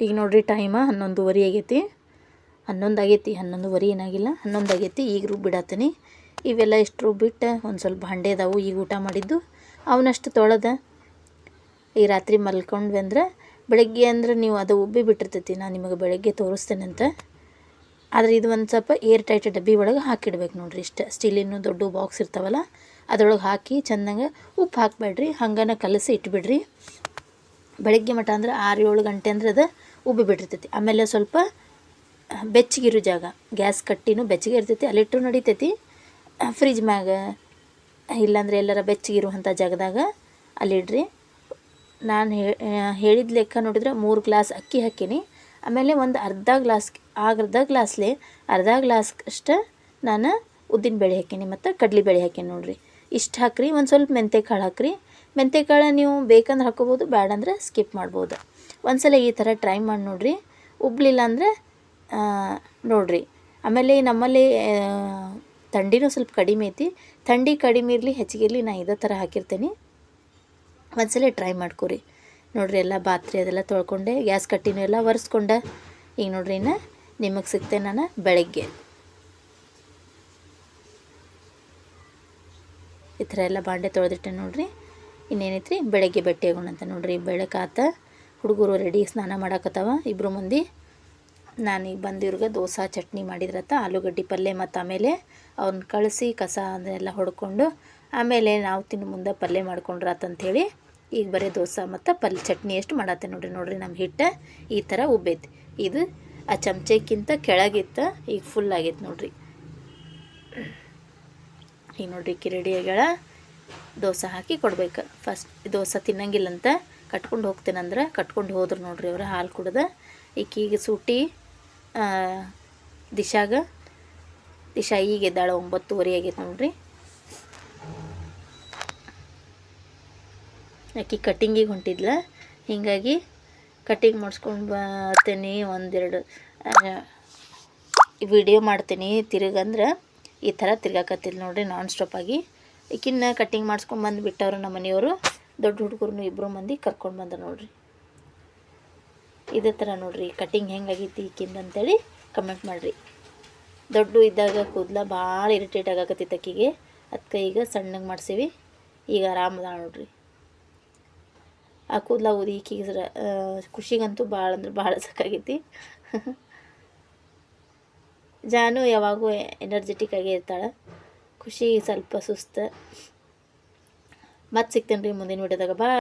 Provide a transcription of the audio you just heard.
ಈಗ ನೋಡ್ರಿ ಟೈಮ ಹನ್ನೊಂದುವರೆ ಆಗೈತಿ. ಹನ್ನೊಂದು ಆಗೈತಿ, ಹನ್ನೊಂದುವರೆ ಏನಾಗಿಲ್ಲ, ಹನ್ನೊಂದು ಆಗೈತಿ, ಈಗ ರುಬ್ಬಿಡತ್ತೀನಿ ಇವೆಲ್ಲ ಇಷ್ಟು ರುಬ್ಬಿಟ್ಟು ಒಂದು ಸ್ವಲ್ಪ ಹಂಡೆ ಅದಾವು, ಈಗ ಊಟ ಮಾಡಿದ್ದು. ಅವನಷ್ಟು ತೊಳೆದ. ಈ ರಾತ್ರಿ ಮಲ್ಕೊಂಡ್ವಿ ಅಂದ್ರೆ ಬೆಳಗ್ಗೆ ಅಂದ್ರೆ ನೀವು ಅದು ಉಬ್ಬಿ ಬಿಟ್ಟಿರ್ತೈತಿ ನಾನು ನಿಮಗೆ ಬೆಳಗ್ಗೆ ಅಂತ ಆದರೆ ಇದು ಒಂದು ಸ್ವಲ್ಪ ಏರ್ ಟೈಟ್ ಡಬ್ಬಿ ಒಳಗೆ ಹಾಕಿಡ್ಬೇಕು ನೋಡ್ರಿ, ಇಷ್ಟು ಸ್ಟೀಲಿನ ದೊಡ್ಡ ಬಾಕ್ಸ್ ಇರ್ತಾವಲ್ಲ ಅದರೊಳಗೆ ಹಾಕಿ ಚೆಂದಂಗೆ ಉಪ್ಪು ಹಾಕಬೇಡ್ರಿ, ಹಂಗನ ಕಲಸಿ ಇಟ್ಬಿಡ್ರಿ. ಬೆಳಗ್ಗೆ ಮಟ ಅಂದ್ರೆ ಆರು ಏಳು ಗಂಟೆ ಅಂದ್ರೆ ಅದು ಉಬ್ಬಿ ಬಿಟ್ಟಿರ್ತೈತಿ. ಆಮೇಲೆ ಸ್ವಲ್ಪ ಬೆಚ್ಚಗಿರೋ ಜಾಗ, ಗ್ಯಾಸ್ ಕಟ್ಟಿನೂ ಬೆಚ್ಚಗೆ ಇರ್ತೈತಿ ಅಲ್ಲಿಟ್ಟು ನಡಿತೈತಿ. ಫ್ರಿಜ್ ಮ್ಯಾಗ, ಇಲ್ಲಾಂದ್ರೆ ಎಲ್ಲರ ಬೆಚ್ಚಗಿರುವಂಥ ಜಾಗದಾಗ ಅಲ್ಲಿಡ್ರಿ ನಾನು ಹೇಳಿದ ಲೆಕ್ಕ ನೋಡಿದ್ರೆ ಮೂರು ಗ್ಲಾಸ್ ಅಕ್ಕಿ ಹಾಕೀನಿ. ಆಮೇಲೆ ಒಂದು ಅರ್ಧ ಗ್ಲಾಸ್ ಅರ್ಧ ಗ್ಲಾಸ್ಲಿ ಅರ್ಧ ಗ್ಲಾಸ್ ಅಷ್ಟು ನಾನು ಉದ್ದಿನ ಬೇಳೆ ಹಾಕೀನಿ ಮತ್ತು ಕಡ್ಲೆ ಬೇಳೆ ಹಾಕೀನಿ ನೋಡಿರಿ. ಇಷ್ಟು ಹಾಕ್ರಿ, ಒಂದು ಸ್ವಲ್ಪ ಮೆಂತೆ ಕಾಳು ಹಾಕ್ರಿ. ಮೆಂತ್ಯ ಕಾಳು ನೀವು ಬೇಕಂದ್ರೆ ಹಾಕೋಬೋದು ಅಂದ್ರೆ ಸ್ಕಿಪ್ ಮಾಡ್ಬೋದು. ಒಂದ್ಸಲ ಈ ಥರ ಟ್ರೈ ಮಾಡಿ ನೋಡಿರಿ. ಉಬ್ಲಿಲ್ಲ ಅಂದರೆ ನೋಡಿರಿ. ಆಮೇಲೆ ನಮ್ಮಲ್ಲಿ ಥಂಡಿನೂ ಸ್ವಲ್ಪ ಕಡಿಮೆ ಐತಿ. ಥಂಡಿ ಕಡಿಮೆ ಇರಲಿ, ಹೆಚ್ಚಿಗೆ ಇರಲಿ ನಾನು ಇದೇ ಥರ ಹಾಕಿರ್ತೀನಿ. ಒಂದ್ಸಲ ಟ್ರೈ ಮಾಡ್ಕೊರಿ. ನೋಡಿರಿ, ಎಲ್ಲ ಬಾತ್ರಿ ಅದೆಲ್ಲ ತೊಳ್ಕೊಂಡೆ, ಗ್ಯಾಸ್ ಕಟ್ಟಿನೂ ಎಲ್ಲ ಒರೆಸ್ಕೊಂಡೆ. ಈಗ ನೋಡ್ರಿ ಇನ್ನು ನಿಮಗೆ ಸಿಗ್ತೆ ನಾನು ಬೆಳಗ್ಗೆ. ಈ ಥರ ಎಲ್ಲ ಬಾಂಡೆ ತೊಳೆದಿಟ್ಟೆ ನೋಡ್ರಿ. ಇನ್ನೇನೈತ್ರಿ? ಬೆಳಗ್ಗೆ ಬಟ್ಟೆ ಆಗೋಣಂತ ನೋಡ್ರಿ. ಬೆಳಕಾತ ಹುಡುಗರು ರೆಡಿ ಸ್ನಾನ ಮಾಡಾಕತ್ತಾವ. ಇಬ್ಬರು ಮಂದಿ. ನಾನೀಗ ಬಂದಿವ್ರಿಗೆ ದೋಸೆ, ಚಟ್ನಿ ಮಾಡಿದ್ರತ್ತ, ಆಲೂಗಡ್ಡೆ ಪಲ್ಯ ಮತ್ತು ಆಮೇಲೆ ಅವ್ರನ್ನ ಕಳಿಸಿ ಕಸ ಅದನ್ನೆಲ್ಲ ಹೊಡ್ಕೊಂಡು ಆಮೇಲೆ ನಾವು ತಿನ್ನು ಮುಂದೆ ಪಲ್ಯ ಮಾಡ್ಕೊಂಡ್ರಾತಂಥೇಳಿ ಈಗ ಬರೀ ದೋಸೆ ಮತ್ತು ಪಲ್ಯ ಚಟ್ನಿ ಎಷ್ಟು ಮಾಡತ್ತೆ ನೋಡ್ರಿ. ನೋಡ್ರಿ ನಮ್ಮ ಹಿಟ್ಟು ಈ ಥರ ಉಬ್ಬೈತಿ. ಇದು ಆ ಚಮಚಕ್ಕಿಂತ ಕೆಳಗಿತ್ತು ಈಗ ಫುಲ್ ಆಗೈತೆ ನೋಡ್ರಿ. ಈಗ ನೋಡ್ರಿ ಕಿ ರೆಡಿ ದೋಸೆ ಹಾಕಿ ಕೊಡ್ಬೇಕು. ಫಸ್ಟ್ ದೋಸೆ ತಿನ್ನಂಗಿಲ್ಲಂತ ಕಟ್ಕೊಂಡು ಹೋಗ್ತೇನಂದ್ರೆ ಕಟ್ಕೊಂಡು ಹೋದ್ರು ನೋಡ್ರಿ ಅವ್ರು ಹಾಲು ಕುಡ್ದು. ಈಕೀಗ ಸೂಟಿ ದಿಶಾಗ, ದಿಶಾ ಈಗ ಎದ್ದಾಳೆ ಒಂಬತ್ತುವರೆ ಆಗೈತೆ ನೋಡ್ರಿ. ಆಕಿ ಕಟ್ಟಿಂಗಿಗೆ ಹೊಂಟಿದ್ಲ. ಹೀಗಾಗಿ ಕಟ್ಟಿಂಗ್ ಮಾಡಿಸ್ಕೊಂಡು ಬರ್ತೀನಿ ಒಂದೆರಡು ವಿಡಿಯೋ ಮಾಡ್ತೀನಿ ತಿರುಗಂದ್ರೆ ಈ ಥರ ತಿರ್ಗಾಕತ್ತಿಲ್ಲ ನೋಡ್ರಿ ನಾನ್ ಸ್ಟಾಪಾಗಿ ಈಕಿನ್ನ ಕಟ್ಟಿಂಗ್ ಮಾಡಿಸ್ಕೊಂಡು ಬಂದು ಬಿಟ್ಟವ್ರು ನಮ್ಮ ಮನೆಯವರು. ದೊಡ್ಡ ಹುಡುಗರು ಇಬ್ಬರು ಮಂದಿ ಕರ್ಕೊಂಡು ಬಂದ ನೋಡ್ರಿ. ಇದೇ ಥರ ನೋಡ್ರಿ ಕಟ್ಟಿಂಗ್ ಹೆಂಗಾಗೈತಿ ಈಕಿಂದ ಅಂತೇಳಿ ಕಮೆಂಟ್ ಮಾಡಿರಿ. ದೊಡ್ಡ ಇದ್ದಾಗ ಕೂದಲ ಭಾಳ ಇರಿಟೇಟ್ ಆಗಾಕತ್ತಿತ್ತು ಅಕ್ಕಿಗೆ ಅದಕ್ಕೆ ಈಗ ಸಣ್ಣಗೆ ಮಾಡ್ಸೀವಿ. ಈಗ ಆರಾಮದ ನೋಡ್ರಿ. ಆ ಕೂದಲ ಊದಿ ಈಕಿಗೆ ಖುಷಿಗಂತೂ ಭಾಳ ಅಂದ್ರೆ ಭಾಳ ಸಾಕಾಗೈತಿ ಜಾನು ಯಾವಾಗೂ ಎನರ್ಜೆಟಿಕ್ ಆಗೇ ಇರ್ತಾಳೆ. ಖುಷಿ ಸ್ವಲ್ಪ ಸುಸ್ತು. ಮತ್ತೆ ಸಿಗ್ತೇನೆ ರೀ ಮುಂದಿನ ವಿಡಿಯೋದಾಗ ಬಾ